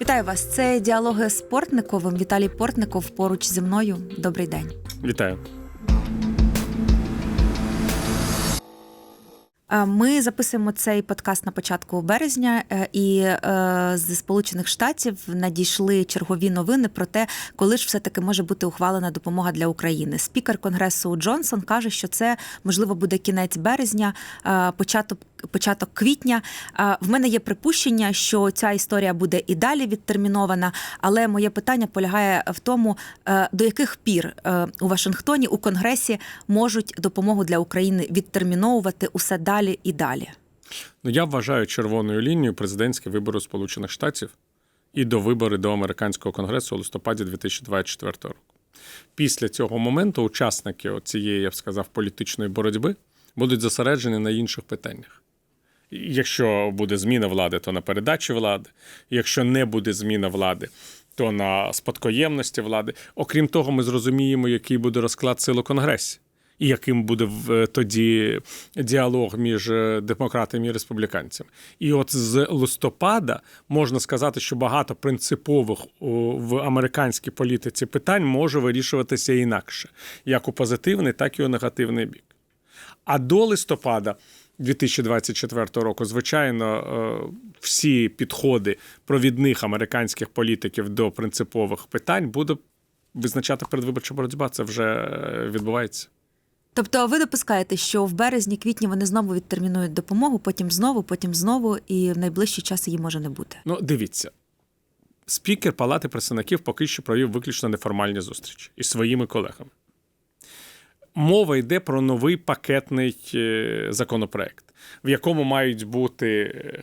Вітаю вас. Це діалоги з Портниковим. Віталій Портников поруч зі мною. Добрий день. Вітаю. Ми записуємо цей подкаст на початку березня, е, і е, з Сполучених Штатів надійшли чергові новини про те, коли ж все таки може бути ухвалена допомога для України. Спікер Конгресу Джонсон каже, що це можливо буде кінець березня, е, початок. Початок квітня в мене є припущення, що ця історія буде і далі відтермінована. Але моє питання полягає в тому, е, до яких пір е, у Вашингтоні у Конгресі можуть допомогу для України відтерміновувати усе далі і далі. Ну я вважаю червоною лінією президентські вибори Сполучених Штатів і до вибори до американського конгресу у листопаді 2024 року. Після цього моменту учасники цієї, я б сказав, політичної боротьби будуть зосереджені на інших питаннях. Якщо буде зміна влади, то на передачі влади. Якщо не буде зміна влади, то на спадкоємності влади. Окрім того, ми зрозуміємо, який буде розклад сил у Конгресі. І яким буде тоді діалог між е, демократами і республіканцями. І от з листопада можна сказати, що багато принципових в американській політиці питань може вирішуватися інакше, як у позитивний, так і у негативний бік. А до листопада 2024 року, звичайно, е, всі підходи провідних американських політиків до принципових питань буде визначати передвиборча боротьба. Це вже е, відбувається. Тобто, ви допускаєте, що в березні-квітні вони знову відтермінують допомогу, потім знову, потім знову, і в найближчий час її може не бути. Ну, дивіться. Спікер Палати представників поки що провів виключно неформальні зустрічі із своїми колегами. Мова йде про новий пакетний е, законопроект, в якому мають бути е,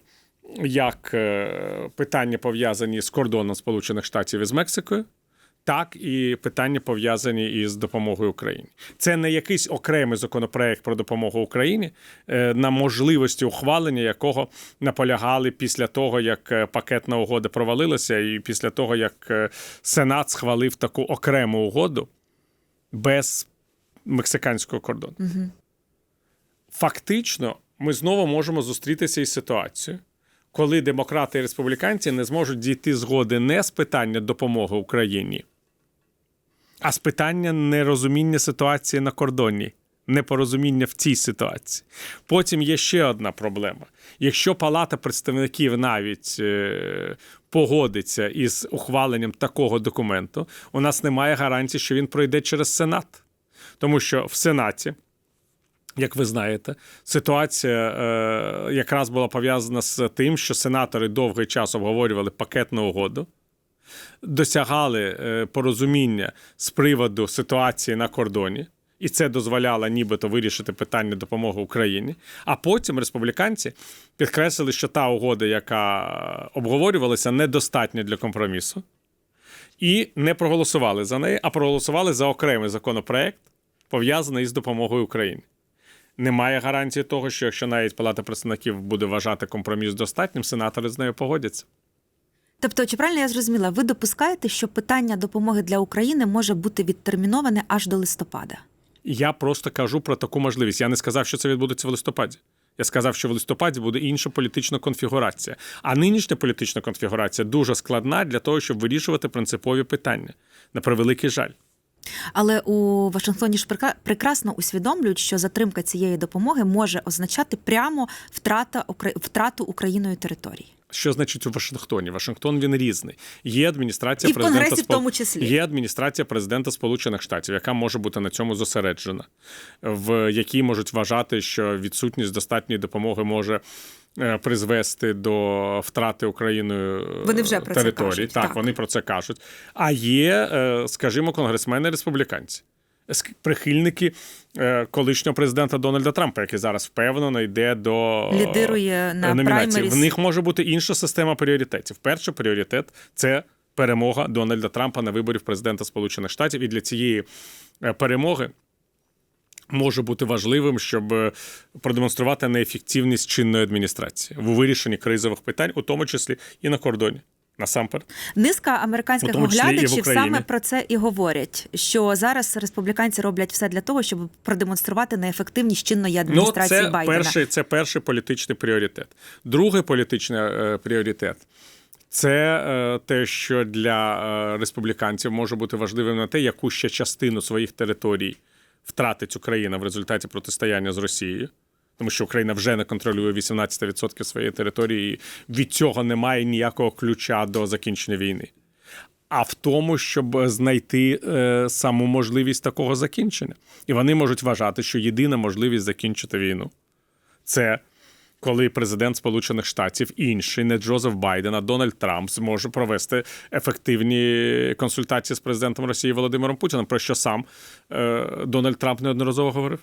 як е, питання пов'язані з кордоном Сполучених Штатів із Мексикою, так і питання пов'язані із допомогою Україні. Це не якийсь окремий законопроект про допомогу Україні, на можливості ухвалення якого наполягали після того, як пакетна угода провалилася, і після того, як Сенат схвалив таку окрему угоду без мексиканського кордону. Фактично, ми знову можемо зустрітися із ситуацією, коли демократи і республіканці не зможуть дійти згоди не з питання допомоги Україні, а з питання нерозуміння ситуації на кордоні, непорозуміння в цій ситуації. Потім є ще одна проблема. Якщо Палата представників навіть е, погодиться із ухваленням такого документу, у нас немає гарантії, що він пройде через Сенат. Тому що в Сенаті як ви знаєте, ситуація е, якраз була пов'язана з тим, що сенатори довгий час обговорювали пакетну угоду, досягали е, порозуміння з приводу ситуації на кордоні, і це дозволяло нібито вирішити питання допомоги Україні. А потім республіканці підкреслили, що та угода, яка обговорювалася, недостатня для компромісу, і не проголосували за неї, а проголосували за окремий законопроект, пов'язаний з допомогою Україні немає гарантії того, що якщо навіть Палата представників буде вважати компроміс достатнім, сенатори з нею погодяться. Тобто, чи правильно я зрозуміла, ви допускаєте, що питання допомоги для України може бути відтерміноване аж до листопада? Я просто кажу про таку можливість. Я не сказав, що це відбудеться в листопаді. Я сказав, що в листопаді буде інша політична конфігурація. А нинішня політична конфігурація дуже складна для того, щоб вирішувати принципові питання. На превеликий жаль. Але у Вашингтоні ж прекра- прекрасно усвідомлюють, що затримка цієї допомоги може означати прямо втрата втрату Україною території. Що значить у Вашингтоні? Вашингтон він різний. Є адміністрація І в президента в тому числі. Є адміністрація президента Сполучених Штатів, яка може бути на цьому зосереджена, в якій можуть вважати, що відсутність достатньої допомоги може. е, Призвести до втрати Україною е, Вони вже про це території. кажуть, так, так. вони про це кажуть. А є, е, скажімо, конгресмени республіканці, прихильники е, колишнього президента Дональда Трампа, який зараз впевнено йде до Лідирує на номінації. праймеріс. В них може бути інша система пріоритетів. Перший пріоритет це перемога Дональда Трампа на виборів президента Сполучених Штатів. І для цієї е, перемоги може бути важливим, щоб е, продемонструвати неефективність чинної адміністрації в вирішенні кризових питань, у тому числі і на кордоні. Насамперед, Низка американських оглядачів саме про це і говорять. Що зараз республіканці роблять все для того, щоб продемонструвати неефективність чинної ну адміністрації це Байдена. перший, це перший політичний пріоритет. Другий політичний е, пріоритет Це е, те, що для е, республіканців може бути важливим на те, яку ще частину своїх територій втратить Україна в результаті протистояння з Росією. Тому що Україна вже не контролює 18% своєї території, і від цього немає ніякого ключа до закінчення війни. А в тому, щоб знайти е, саму можливість такого закінчення. І вони можуть вважати, що єдина можливість закінчити війну це коли президент Сполучених Штатів інший, не Джозеф Байден, а Дональд Трамп зможе провести ефективні консультації з президентом Росії Володимиром Путіним, про що сам е, Дональд Трамп неодноразово говорив.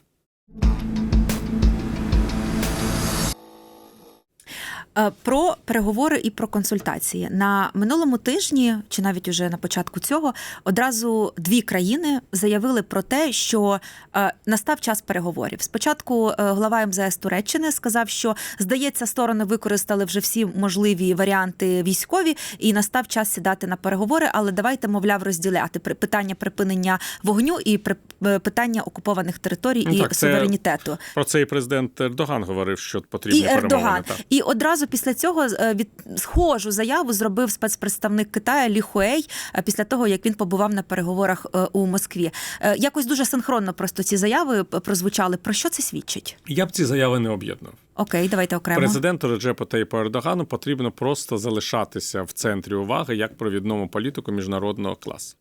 Про переговори і про консультації на минулому тижні, чи навіть уже на початку цього, одразу дві країни заявили про те, що е, настав час переговорів. Спочатку е, глава МЗС Туреччини сказав, що здається, сторони використали вже всі можливі варіанти військові, і настав час сідати на переговори. Але давайте, мовляв, розділяти питання припинення вогню і е, питання окупованих територій Ну, і так, це суверенітету. Про це і президент Ердоган говорив, що потрібні І перемовини. Ердоган. Так. І одразу після цього е, від схожу заяву зробив спецпредставник Китаю Лі Хуей е, після того, як він побував на переговорах е, у Москві. Якось дуже синхронно просто ці заяви прозвучали. Про що це свідчить? Я б ці заяви не об'єднав. Окей, давайте окремо. Президенту Реджепу Таїпу Ердогану потрібно просто залишатися в центрі уваги як провідному політику міжнародного класу.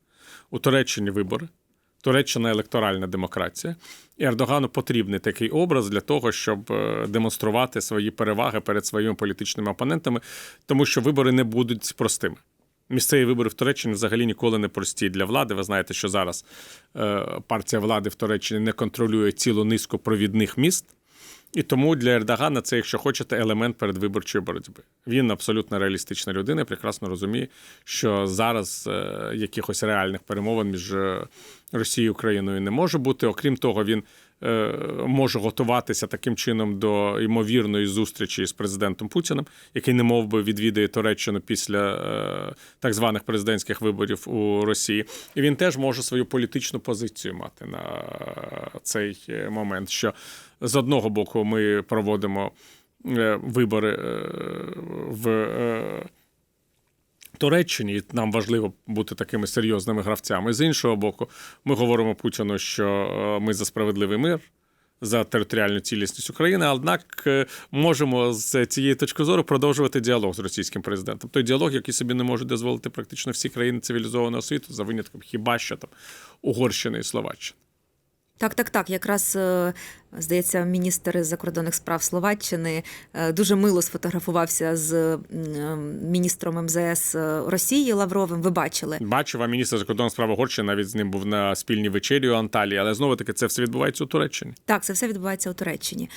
У Туреччині вибори, Туреччина електоральна демократія. І Ердогану потрібний такий образ для того, щоб е, демонструвати свої переваги перед своїми політичними опонентами, тому що вибори не будуть простими. Місцеві вибори в Туреччині взагалі ніколи не прості для влади. Ви знаєте, що зараз е, партія влади в Туреччині не контролює цілу низку провідних міст. І тому для Ердогана це, якщо хочете, елемент передвиборчої боротьби. Він абсолютно реалістична людина, прекрасно розуміє, що зараз е, якихось реальних перемовин між е, Росією і Україною не може бути. Окрім того, він е, може готуватися таким чином до ймовірної зустрічі з президентом Путіним, який не мов би відвідає Туреччину після е, так званих президентських виборів у Росії. І він теж може свою політичну позицію мати на цей е, момент. Що з одного боку ми проводимо е, вибори е, в. е, Туреччині нам важливо бути такими серйозними гравцями. З іншого боку, ми говоримо Путіну, що е, ми за справедливий мир. За територіальну цілісність України, однак е, можемо з цієї точки зору продовжувати діалог з російським президентом. Той діалог, який собі не можуть дозволити практично всі країни цивілізованого світу, за винятком хіба що там Угорщини і Словаччини. Так, так, так. Якраз е, здається, міністр закордонних справ Словаччини е, дуже мило сфотографувався з е, міністром МЗС Росії Лавровим. Ви бачили? Бачив, а міністр закордонних справ Угорщини навіть з ним був на спільній вечері у Анталії, але знову таки це все відбувається у Туреччині. Так, це все відбувається у Туреччині.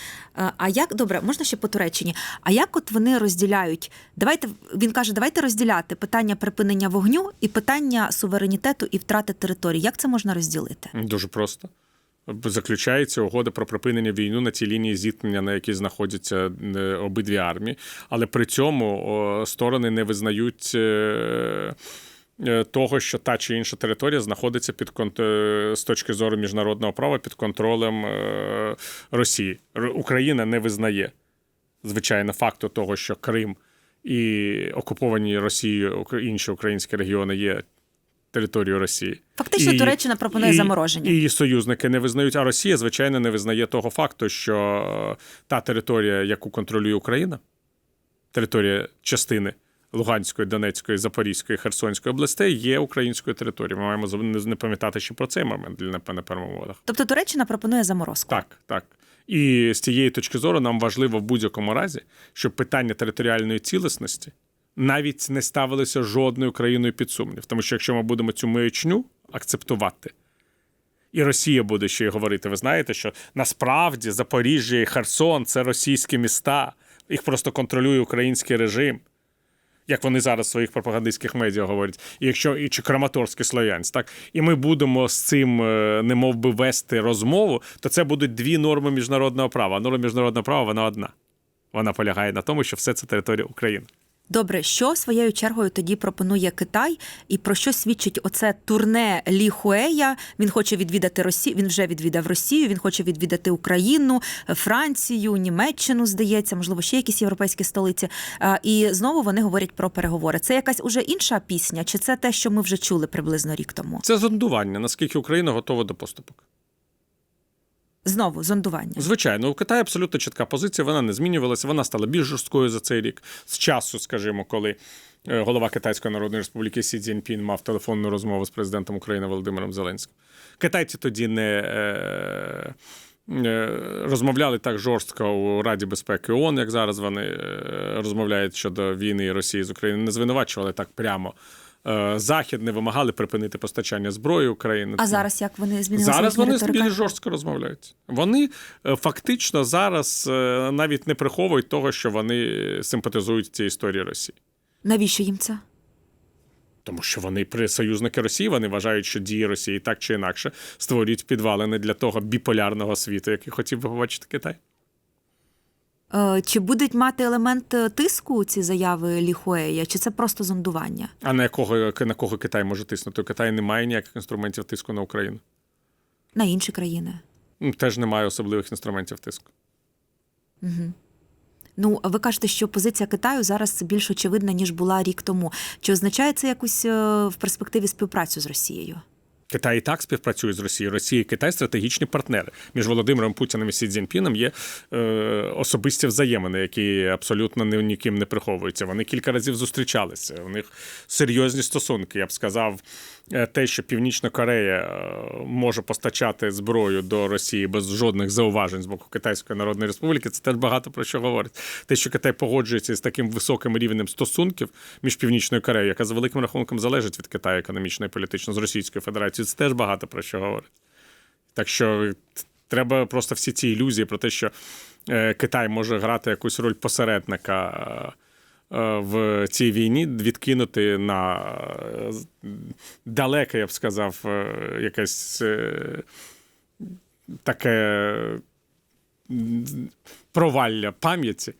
А як добре, можна ще по Туреччині? А як от вони розділяють? Давайте він каже, давайте розділяти питання припинення вогню і питання суверенітету і втрати територій. Як це можна розділити? Дуже просто. Заключається угода про припинення війни на цій лінії зіткнення, на якій знаходяться е, обидві армії, але при цьому сторони не визнають. е, е, Того, що та чи інша територія знаходиться під з точки зору міжнародного права під контролем Росії. Україна не визнає, звичайно, факту того, що Крим і окуповані Росією інші українські регіони є територією Росії. Фактично, Туреччина пропонує і, замороження. І її союзники не визнають, а Росія, звичайно, не визнає того факту, що е, та територія, яку контролює Україна, територія частини Луганської, Донецької, Запорізької, Херсонської областей, є українською територією. Ми маємо не- пам'ятати ще про цей момент для на- перемовинах. Тобто Туреччина пропонує заморозку. Так, так. І з цієї точки зору нам важливо в будь-якому разі, щоб питання територіальної цілісності навіть не ставилося жодною країною під сумнів. Тому що якщо ми будемо цю маячню акцептувати, і Росія буде ще й говорити, ви знаєте, що насправді Запоріжжя і Херсон це російські міста, їх просто контролює український режим. Як вони зараз в своїх пропагандистських медіа говорять, і якщо і чи Краматорський Слов'янськ, так і ми будемо з цим е, не мов би вести розмову, то це будуть дві норми міжнародного права. А норма міжнародного права вона одна. Вона полягає на тому, що все це територія України. Добре, що своєю чергою тоді пропонує Китай, і про що свідчить оце турне Лі Хуея? Він хоче відвідати Росію. Він вже відвідав Росію. Він хоче відвідати Україну, Францію, Німеччину, здається, можливо, ще якісь європейські столиці. І знову вони говорять про переговори. Це якась уже інша пісня, чи це те, що ми вже чули приблизно рік тому? Це зондування, наскільки Україна готова до поступок. Знову зондування. Звичайно, у Китаї абсолютно чітка позиція, вона не змінювалася, вона стала більш жорсткою за цей рік. З часу, скажімо, коли е, голова Китайської Народної Республіки Сі Цзіньпін мав телефонну розмову з президентом України Володимиром Зеленським. Китайці тоді не е, е, розмовляли так жорстко у Раді безпеки ООН, як зараз вони розмовляють щодо війни Росії з Україною, не звинувачували так прямо. Е, Захід не вимагали припинити постачання зброї України. А зараз як вони змінилися? Зараз вони риторика? більш жорстко розмовляють. Вони е, фактично зараз е, навіть не приховують того, що вони симпатизують цій історії Росії. Навіщо їм це? Тому що вони при союзники Росії вони вважають, що дії Росії так чи інакше створюють підвалини для того біполярного світу, який хотів би побачити Китай. Е, Чи будуть мати елемент е, тиску ці заяви Лі Хуея, чи це просто зондування? А на якого на кого Китай може тиснути? Китай не має ніяких інструментів тиску на Україну. На інші країни? Теж немає особливих інструментів тиску. Ну, ви кажете, що позиція Китаю зараз більш очевидна, ніж була рік тому. Чи означає це якусь е, в перспективі співпрацю з Росією? Китай і так співпрацює з Росією. Росія і Китай стратегічні партнери. Між Володимиром Путіним і Сі Цзіньпіном є е, особисті взаємини, які абсолютно ні, ніким не приховуються. Вони кілька разів зустрічалися. У них серйозні стосунки. Я б сказав, е, те, що Північна Корея е, може постачати зброю до Росії без жодних зауважень з боку Китайської Народної Республіки, це теж багато про що говорить. Те, що Китай погоджується з таким високим рівнем стосунків між Північною Кореєю, яка за великим рахунком залежить від Китаю економічно і політично з Російською Федерацією, це теж багато про що говорить. Так що треба просто всі ці ілюзії про те, що е, Китай може грати якусь роль посередника е, е, в цій війні, відкинути на е, далеке, я б сказав, е, якесь е, таке провалля пам'яті.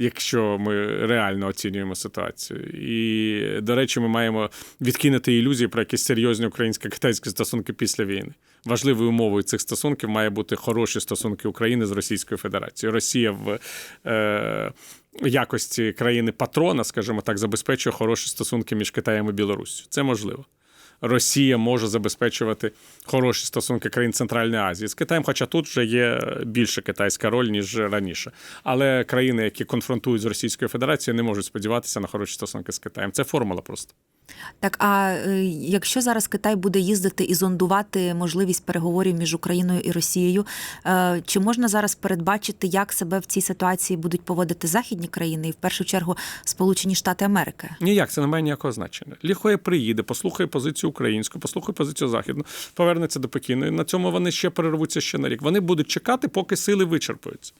Якщо ми реально оцінюємо ситуацію, і до речі, ми маємо відкинути ілюзії про якісь серйозні українсько-китайські стосунки після війни. Важливою умовою цих стосунків має бути хороші стосунки України з Російською Федерацією. Росія в е, якості країни патрона, скажімо так, забезпечує хороші стосунки між Китаєм і Білоруссю. Це можливо. Росія може забезпечувати хороші стосунки країн Центральної Азії з Китаєм, хоча тут вже є більше китайська роль, ніж раніше. Але країни, які конфронтують з Російською Федерацією, не можуть сподіватися на хороші стосунки з Китаєм. Це формула просто. Так, а е, якщо зараз Китай буде їздити і зондувати можливість переговорів між Україною і Росією, е, чи можна зараз передбачити, як себе в цій ситуації будуть поводити західні країни, і в першу чергу Сполучені Штати Америки? Ніяк це не має ніякого значення. Ліхоє приїде, послухає позицію українську, послухає позицію західну, повернеться до Пекіну. І на цьому вони ще перервуться ще на рік. Вони будуть чекати, поки сили вичерпуються.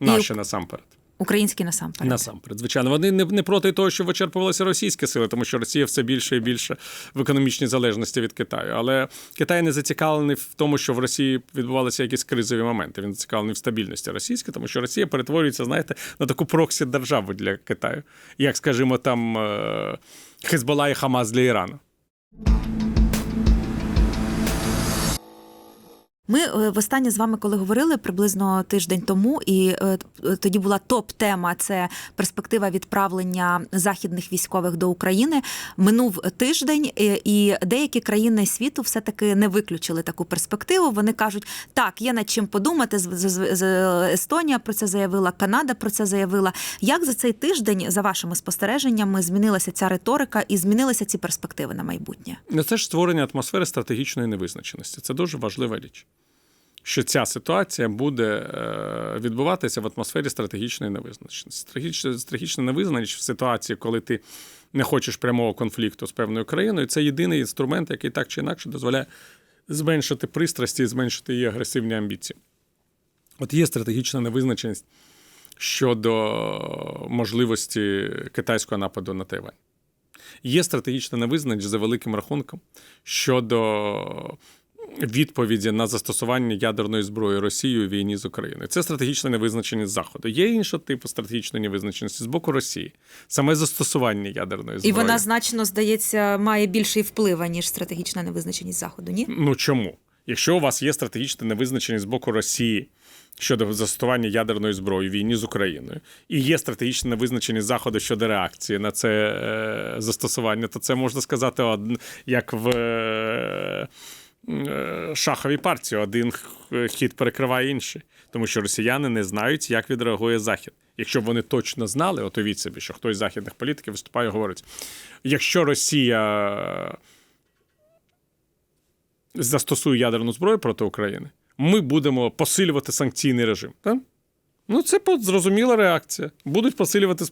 Наші насамперед. Українські насамперед. Насамперед, звичайно, вони не, не проти того, що вичерпувалися російські сили, тому що Росія все більше і більше в економічній залежності від Китаю. Але Китай не зацікавлений в тому, що в Росії відбувалися якісь кризові моменти. Він зацікавлений в стабільності російської, тому що Росія перетворюється, знаєте, на таку проксі державу для Китаю, як, скажімо, там е, Хезбола і Хамас для Ірану. Ми е, востаннє з вами, коли говорили приблизно тиждень тому, і е, тоді була топ-тема це перспектива відправлення західних військових до України. Минув тиждень, е, і деякі країни світу все-таки не виключили таку перспективу. Вони кажуть, так, є над чим подумати. З- Естонія про це заявила, Канада про це заявила. Як за цей тиждень, за вашими спостереженнями, змінилася ця риторика і змінилися ці перспективи на майбутнє? Ну, Це ж створення атмосфери стратегічної невизначеності. Це дуже важлива річ. Що ця ситуація буде е, відбуватися в атмосфері стратегічної невизначеності. Стратегічна, невизначеність в ситуації, коли ти не хочеш прямого конфлікту з певною країною, це єдиний інструмент, який так чи інакше дозволяє зменшити пристрасті і зменшити її агресивні амбіції. От є стратегічна невизначеність щодо можливості китайського нападу на Тайвань. Є стратегічна невизначеність за великим рахунком щодо відповіді на застосування ядерної зброї Росією у війні з Україною. Це стратегічна невизначеність Заходу. Є іншого типу стратегічної невизначеності з боку Росії. Саме застосування ядерної зброї. І вона значно здається має більший вплив, ніж стратегічна невизначеність заходу. Ні, Ну чому? Якщо у вас є стратегічна невизначеність з боку Росії щодо застосування ядерної зброї в війні з Україною, і є стратегічна невизначеність Заходу щодо реакції на це е, застосування, то це можна сказати як в е, шаховій партії. Один хід перекриває інший. Тому що росіяни не знають, як відреагує Захід. Якщо б вони точно знали, от уявіть собі, що хтось з західних політиків виступає і говорить: якщо Росія застосує ядерну зброю проти України, ми будемо посилювати санкційний режим. Так? Ну, це зрозуміла реакція. Будуть посилювати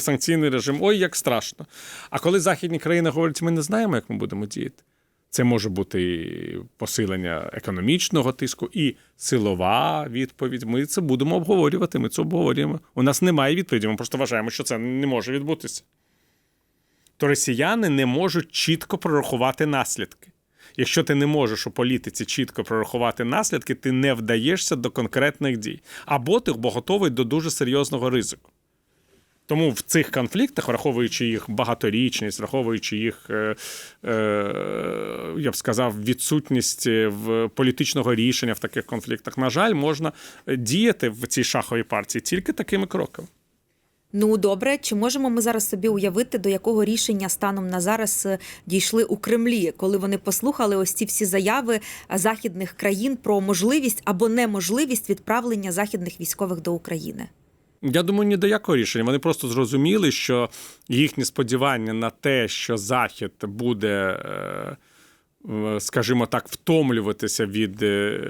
санкційний режим. Ой, як страшно. А коли західні країни говорять, ми не знаємо, як ми будемо діяти. Це може бути посилення економічного тиску і силова відповідь. Ми це будемо обговорювати. Ми це обговорюємо. У нас немає відповіді. Ми просто вважаємо, що це не може відбутися. То росіяни не можуть чітко прорахувати наслідки. Якщо ти не можеш у політиці чітко прорахувати наслідки, ти не вдаєшся до конкретних дій. Або ти готовий до дуже серйозного ризику. Тому в цих конфліктах, враховуючи їх багаторічність, враховуючи їх, е, е, я б сказав, відсутність в політичного рішення в таких конфліктах, на жаль, можна діяти в цій шаховій партії тільки такими кроками. Ну добре, чи можемо ми зараз собі уявити, до якого рішення станом на зараз е, дійшли у Кремлі, коли вони послухали ось ці всі заяви е, західних країн про можливість або неможливість відправлення західних військових до України? Я думаю, ні до якого рішення. Вони просто зрозуміли, що їхні сподівання на те, що Захід буде, е, скажімо так, втомлюватися від е,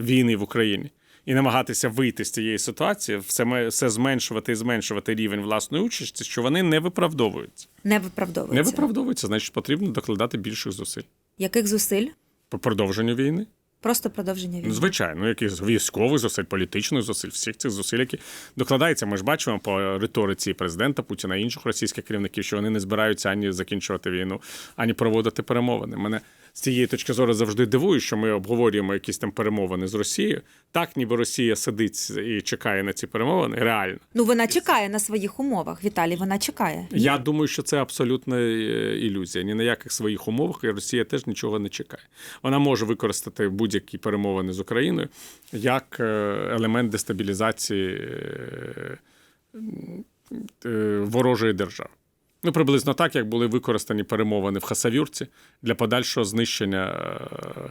війни в Україні і намагатися вийти з цієї ситуації, все, все зменшувати і зменшувати рівень власної участі, що вони не виправдовуються. Не виправдовується. Не виправдовуються, значить, потрібно докладати більших зусиль Яких зусиль? по продовженню війни. Просто продовження війни. Звичайно, яких військових зусиль, політичних зусиль, всіх цих зусиль, які докладаються. Ми ж бачимо по риториці президента Путіна і інших російських керівників, що вони не збираються ані закінчувати війну, ані проводити перемовини. Мене з цієї точки зору завжди дивує, що ми обговорюємо якісь там перемовини з Росією. Так, ніби Росія сидить і чекає на ці перемовини. Реально. Ну вона чекає на своїх умовах. Віталій, вона чекає. Я думаю, що це абсолютна е, ілюзія. Ні на яких своїх умовах і Росія теж нічого не чекає. Вона може використати будь-які перемовини з Україною як е, елемент дестабілізації е, ворожої держави. Ну, приблизно так, як були використані перемовини в Хасавюрці для подальшого знищення е,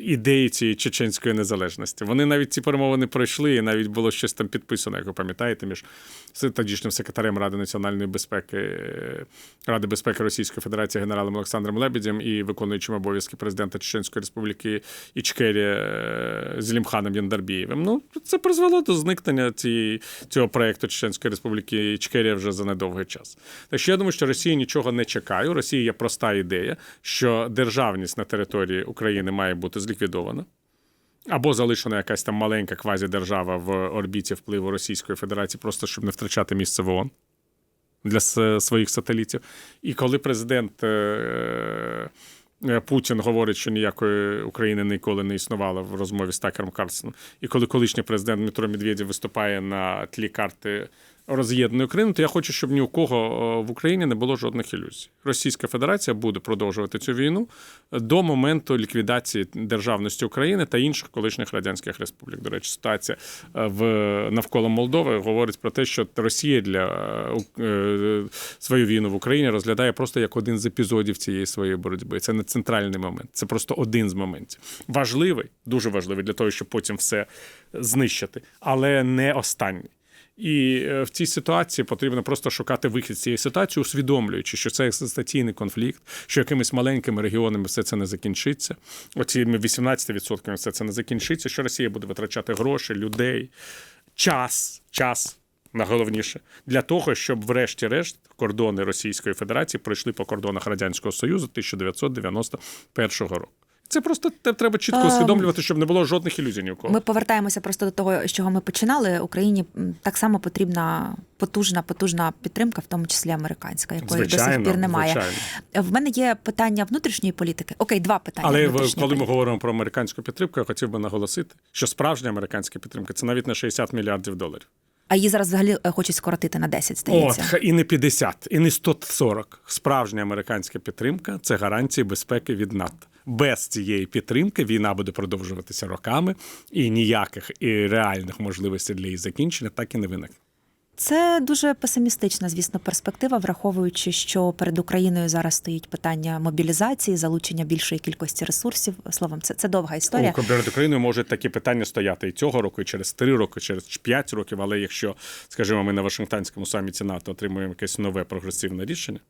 ідеї цієї чеченської незалежності. Вони навіть ці перемовини пройшли, і навіть було щось там підписано, як ви пам'ятаєте, між тодішнім секретарем Ради національної безпеки е, Ради безпеки Російської Федерації генералом Олександром Лебедєм і виконуючим обов'язки президента Чеченської Республіки Ічкері е, Зелімханом Яндарбієвим. Ну, це призвело до зникнення цієї, цього проєкту Чеченської Республіки Ічкерія вже за недовгий час. Так що я думаю, що Росія нічого не чекає. У Росії є проста ідея, що державність на території України має бути зліквідована. Або залишена якась там маленька квазідержава в орбіті впливу Російської Федерації, просто щоб не втрачати місце в ООН для своїх сателітів. І коли президент е, е, Путін говорить, що ніякої України ніколи не існувало в розмові з Такером Карлсоном, і коли колишній президент Дмитро Медведєв виступає на тлі карти роз'єднаної України, то я хочу, щоб ні у кого е, в Україні не було жодних ілюзій. Російська Федерація буде продовжувати цю війну до моменту ліквідації державності України та інших колишніх радянських республік. До речі, ситуація е, в навколо Молдови говорить про те, що Росія для е, е, свою війну в Україні розглядає просто як один з епізодів цієї своєї боротьби. Це не центральний момент, це просто один з моментів. Важливий, дуже важливий для того, щоб потім все знищити, але не останній. І е, в цій ситуації потрібно просто шукати вихід з цієї ситуації, усвідомлюючи, що це екзистенційний конфлікт, що якимись маленькими регіонами все це не закінчиться. Оціми 18% все це не закінчиться. Що Росія буде витрачати гроші, людей, час, час. Найголовніше для того, щоб, врешті-решт, кордони Російської Федерації пройшли по кордонах Радянського Союзу 1991 року. Це просто треба чітко Ем, усвідомлювати, щоб не було жодних ілюзій ні у кого. Ми повертаємося просто до того, з чого ми починали. Україні так само потрібна потужна, потужна підтримка, в тому числі американська, якої до сих пір немає. звичайно. В мене є питання внутрішньої політики. Окей, два питання. Але коли ми говоримо про американську підтримку, я хотів би наголосити, що справжня американська підтримка це навіть не 60 мільярдів доларів. А її зараз взагалі е, хочуть скоротити на 10, здається. От, і не 50, і не 140. Справжня американська підтримка це гарантії безпеки від НАТО. Без цієї підтримки війна буде продовжуватися роками, і ніяких і реальних можливостей для її закінчення так і не виникне. Це дуже песимістична, звісно, перспектива, враховуючи, що перед Україною зараз стоїть питання мобілізації, залучення більшої кількості ресурсів. Словом, це, це довга історія. У перед Україною можуть такі питання стояти і цього року, і через три роки, через п'ять років. Але якщо, скажімо, ми на Вашингтонському саміті НАТО отримуємо якесь нове прогресивне рішення,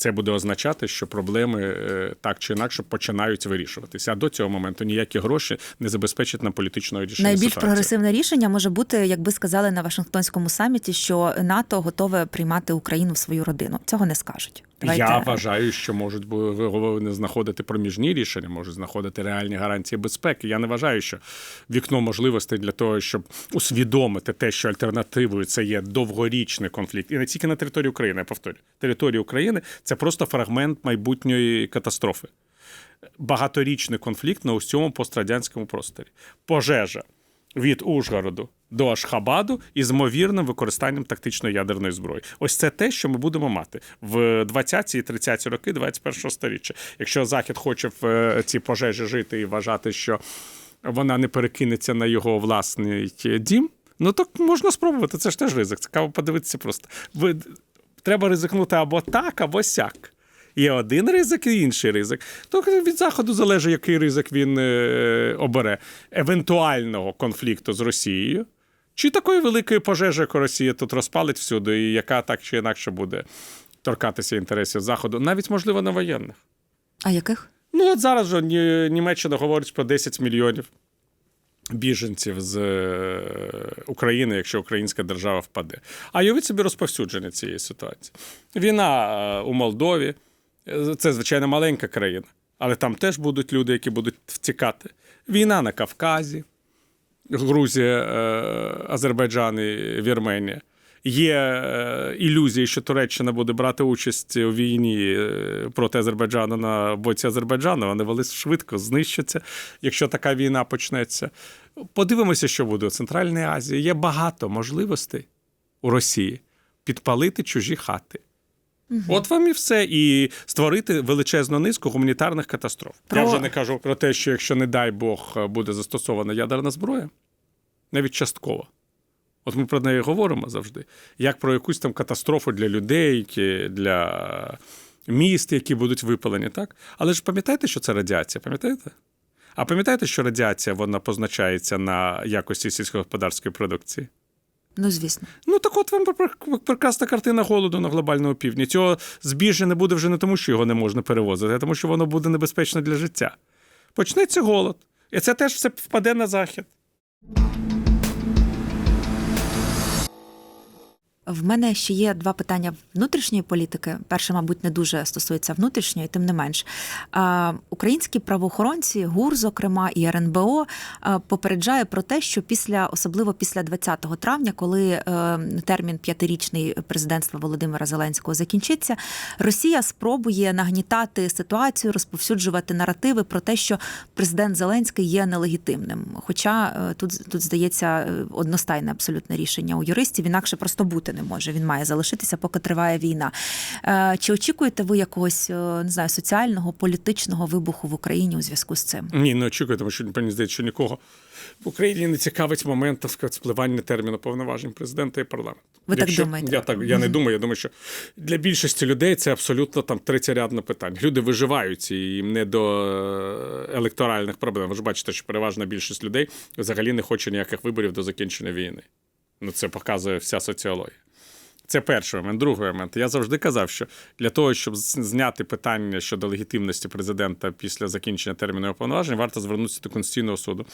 це буде означати, що проблеми е, так чи інакше починають вирішуватися. А до цього моменту ніякі гроші не забезпечать нам політичного рішення. Найбільш ситуації. прогресивне рішення може бути, якби сказали на Вашингтонському саміті, що НАТО готове приймати Україну в свою родину. Цього не скажуть. Я вважаю, що можуть не знаходити проміжні рішення, можуть знаходити реальні гарантії безпеки. Я не вважаю, що вікно можливостей для того, щоб усвідомити те, що альтернативою це є довгорічний конфлікт, і не тільки на території України, я повторюю. Територія України це просто фрагмент майбутньої катастрофи. Багаторічний конфлікт на усьому пострадянському просторі. Пожежа від Ужгороду до Ашхабаду із ймовірним використанням тактичної ядерної зброї. Ось це те, що ми будемо мати в 20-ті і 30-ті роки 21-го сторіччя. Якщо Захід хоче в е, цій пожежі жити і вважати, що вона не перекинеться на його власний дім, ну так можна спробувати. Це ж теж ризик. Цікаво подивитися просто. Ви, треба ризикнути або так, або сяк. Є один ризик і інший ризик. То від заходу залежить, який ризик він е, обере евентуального конфлікту з Росією, чи такої великої пожежі, яку Росія тут розпалить всюди, і яка так чи інакше буде торкатися інтересів Заходу, навіть можливо не воєнних. А яких? Ну от зараз же Німеччина говорить про 10 мільйонів біженців з е, України, якщо українська держава впаде. А уявіть собі розповсюдження цієї ситуації. Війна е, у Молдові це звичайно маленька країна, але там теж будуть люди, які будуть втікати. Війна на Кавказі, Грузія, е, Азербайджан і Вірменія. Є е, ілюзії, що Туреччина буде брати участь у війні е, проти Азербайджану на боці Азербайджану. Вони вели швидко знищаться, якщо така війна почнеться. Подивимося, що буде у Центральній Азії. Є багато можливостей у Росії підпалити чужі хати. От вам і все, і створити величезну низку гуманітарних катастроф. Про- Я вже не кажу про те, що якщо, не дай Бог, буде застосована ядерна зброя, навіть частково. От ми про неї говоримо завжди, як про якусь там катастрофу для людей, для міст, які будуть випалені, так? Але ж пам'ятаєте, що це радіація, пам'ятаєте? А пам'ятаєте, що радіація вона позначається на якості сільськогосподарської продукції? Ну звісно. Ну так от вам прекрасна картина голоду на глобальному півдні. Цього збіжжя не буде вже не тому, що його не можна перевозити, а тому, що воно буде небезпечно для життя. Почнеться голод. І це теж все впаде на захід. В мене ще є два питання внутрішньої політики. Перше, мабуть, не дуже стосується внутрішньої, тим не менш. Українські правоохоронці, ГУР, зокрема, і РНБО попереджає про те, що після, особливо після 20 травня, коли е, термін п'ятирічний президентства Володимира Зеленського закінчиться, Росія спробує нагнітати ситуацію, розповсюджувати наративи про те, що президент Зеленський є нелегітимним. Хоча е, тут, тут здається е, одностайне абсолютне рішення у юристів, інакше просто бути не може. Він має залишитися, поки триває війна. Е, Чи очікуєте ви якогось е, не знаю соціального політичного вибуху в Україні у зв'язку з цим? Ні, не очікую, тому що мені здається, що нікого в Україні не цікавить момент так сказати, спливання терміну повноважень президента і парламенту. Ви так думаєте? Я так я не думаю. Я думаю, що для більшості людей це абсолютно там третєрядне питання. Люди виживають і їм не до е, електоральних проблем. Ви ж бачите, що переважна більшість людей взагалі не хоче ніяких виборів до закінчення війни. Ну це показує вся соціологія. Це перший момент. Другий момент. Я завжди казав, що для того, щоб зняти питання щодо легітимності президента після закінчення терміну повноважень, варто звернутися до Конституційного суду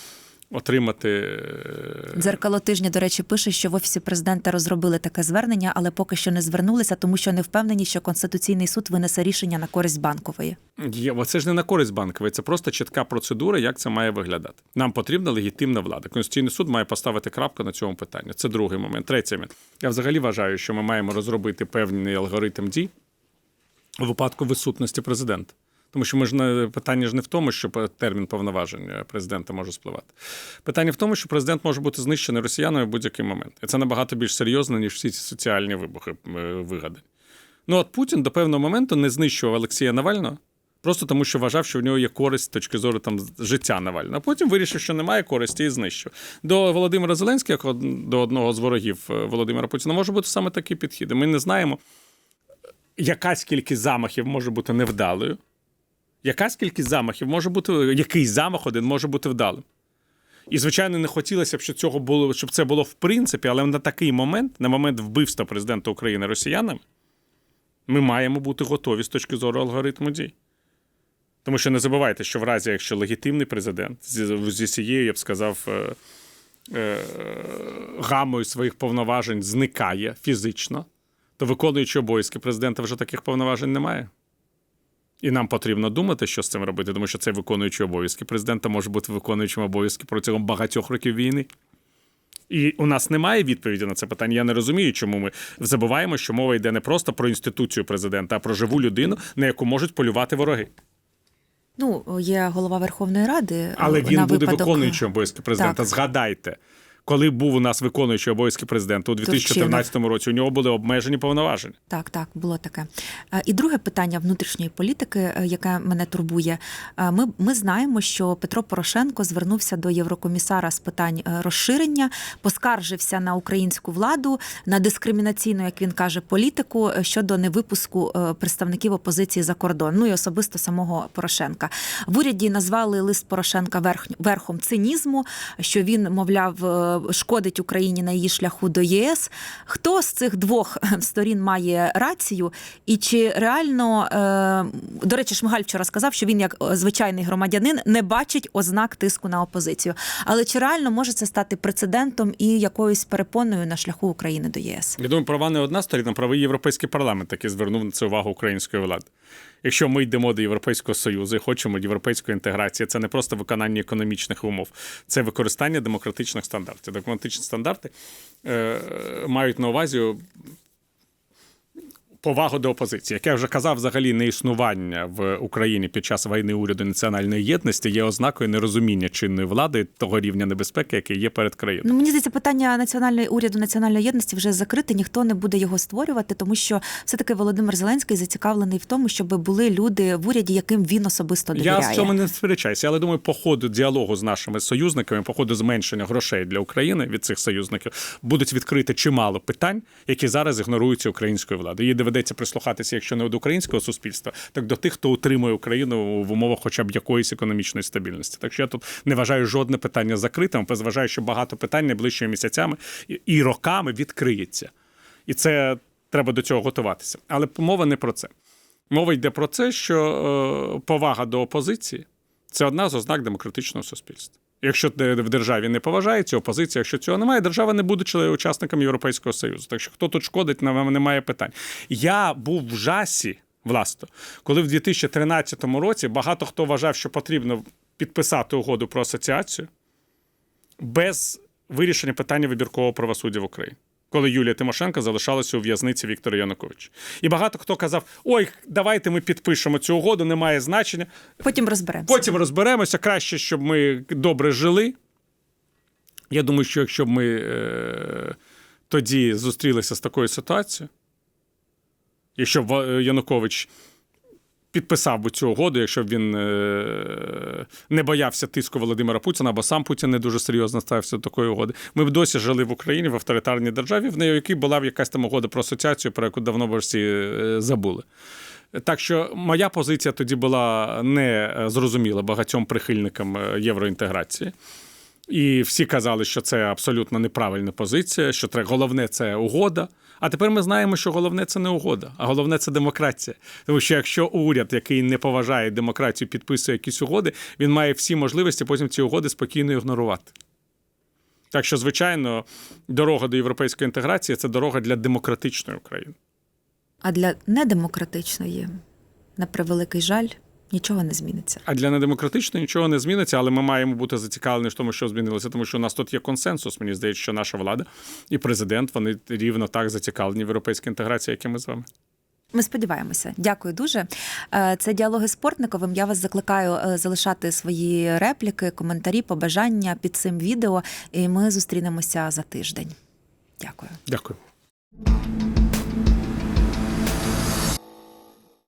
отримати. е, Дзеркало тижня, до речі, пише, що в офісі президента розробили таке звернення, але поки що не звернулися, тому що не впевнені, що конституційний суд винесе рішення на користь банкової. Є, це ж не на користь банкової, це просто чітка процедура, як це має виглядати. Нам потрібна легітимна влада. Конституційний суд має поставити крапку на цьому питанні. Це другий момент. Третій момент. Я взагалі вважаю, що ми маємо розробити певний алгоритм дій у випадку відсутності президента. Тому що ми ж не питання ж не в тому, що термін повноважень е, президента може спливати. Питання в тому, що президент може бути знищений росіянами в будь-який момент. І це набагато більш серйозно, ніж всі ці соціальні вибухи е, вигадані. Ну от Путін до певного моменту не знищував Олексія Навального. Просто тому, що вважав, що в нього є користь з точки зору там життя Навального. А потім вирішив, що немає користі і знищив. До Володимира Зеленського, до одного з ворогів е, Володимира Путіна, може бути саме такий підхід. Ми не знаємо, якась кількість замахів може бути невдалою. Якась кількість замахів може бути, якийсь замах один може бути вдалим. І, звичайно, не хотілося б, щоб цього було, щоб це було в принципі, але на такий момент, на момент вбивства президента України росіянами, ми маємо бути готові з точки зору алгоритму дій. Тому що не забувайте, що в разі, якщо легітимний президент зі, зі всією, я б сказав, е, е, гамою своїх повноважень зникає фізично, то виконуючи обов'язки президента вже таких повноважень немає. І нам потрібно думати, що з цим робити, тому що цей виконуючий обов'язки президента може бути виконуючим обов'язки протягом багатьох років війни. І у нас немає відповіді на це питання. Я не розумію, чому ми забуваємо, що мова йде не просто про інституцію президента, а про живу людину, на яку можуть полювати вороги. Ну, є голова Верховної Ради. Але е, він на буде випадок... виконуючим обов'язки президента. Так. Згадайте, коли був у нас виконуючий обов'язки президента у 2014 році, у нього були обмежені повноваження. Так, так, було таке. Е, І друге питання внутрішньої політики, е, яке мене турбує. Е, Ми, ми знаємо, що Петро Порошенко звернувся до Єврокомісара з питань розширення, поскаржився на українську владу, на дискримінаційну, як він каже, політику щодо невипуску представників опозиції за кордон. Ну і особисто самого Порошенка. В уряді назвали лист Порошенка верх, верхом цинізму, що він, мовляв, шкодить Україні на її шляху до ЄС. Хто з цих двох сторін має рацію? І чи реально е, до речі, Шмигаль вчора сказав, що він, як е, звичайний громадянин, не бачить ознак тиску на опозицію. Але чи реально може це стати прецедентом і якоюсь перепоною на шляху України до ЄС? Я думаю, права не одна сторона, правий європейський парламент таки звернув на це увагу української влади. Якщо ми йдемо до Європейського Союзу і хочемо європейської інтеграції, це не просто виконання економічних умов, це використання демократичних стандартів. Демократичні стандарти е, мають на увазі повагу до опозиції. Як я вже казав, взагалі неіснування в Україні під час війни уряду національної єдності є ознакою нерозуміння чинної влади того рівня небезпеки, який є перед країною. Ну мені здається, питання національної уряду національної єдності вже закрите. Ніхто не буде його створювати, тому що все таки Володимир Зеленський зацікавлений в тому, щоб були люди в уряді, яким він особисто довіряє. Я з цьому не сперечаюся, але думаю, по ходу діалогу з нашими союзниками, по ходу зменшення грошей для України від цих союзників, будуть відкрити чимало питань, які зараз ігноруються українською владою. Їй доведеться прислухатися, якщо не до українського суспільства, так до тих, хто утримує Україну в умовах хоча б якоїсь економічної стабільності. Так що я тут не вважаю жодне питання закритим, бо що багато питань найближчими місяцями і роками відкриється. І це треба до цього готуватися. Але мова не про це. Мова йде про це, що е, повага до опозиції це одна з ознак демократичного суспільства. Якщо в державі не поважається опозиція, якщо цього немає, держава не буде учасником Європейського Союзу. Так що хто тут шкодить, нам немає питань. Я був в жасі, власне, коли в 2013 році багато хто вважав, що потрібно підписати угоду про асоціацію без вирішення питання вибіркового правосуддя в Україні. Коли Юлія Тимошенко залишалася у в'язниці Віктора Януковича. І багато хто казав: ой, давайте ми підпишемо цю угоду, немає значення. Потім розберемося. Потім розберемося, краще, щоб ми добре жили. Я думаю, що якщо б ми е, тоді зустрілися з такою ситуацією, якщо б Янукович підписав би цю угоду, якщо б він е, не боявся тиску Володимира Путіна, або сам Путін не дуже серйозно ставився до такої угоди, ми б досі жили в Україні в авторитарній державі, в неї якій була б якась там угода про асоціацію, про яку давно б всі е, забули. Так що моя позиція тоді була не е, зрозуміла багатьом прихильникам євроінтеграції. І всі казали, що це абсолютно неправильна позиція, що головне це угода. А тепер ми знаємо, що головне це не угода, а головне це демократія. Тому що якщо уряд, який не поважає демократію, підписує якісь угоди, він має всі можливості потім ці угоди спокійно ігнорувати. Так що, звичайно, дорога до європейської інтеграції це дорога для демократичної України. А для недемократичної, на превеликий жаль, нічого не зміниться. А для недемократичної нічого не зміниться, але ми маємо бути зацікавлені в тому, що змінилося, тому що у нас тут є консенсус. Мені здається, що наша влада і президент вони рівно так зацікавлені в європейській інтеграції, як і ми з вами. Ми сподіваємося. Дякую дуже. Е, Це діалоги з Портниковим. Я вас закликаю е, залишати свої репліки, коментарі, побажання під цим відео. І ми зустрінемося за тиждень. Дякую. Дякую.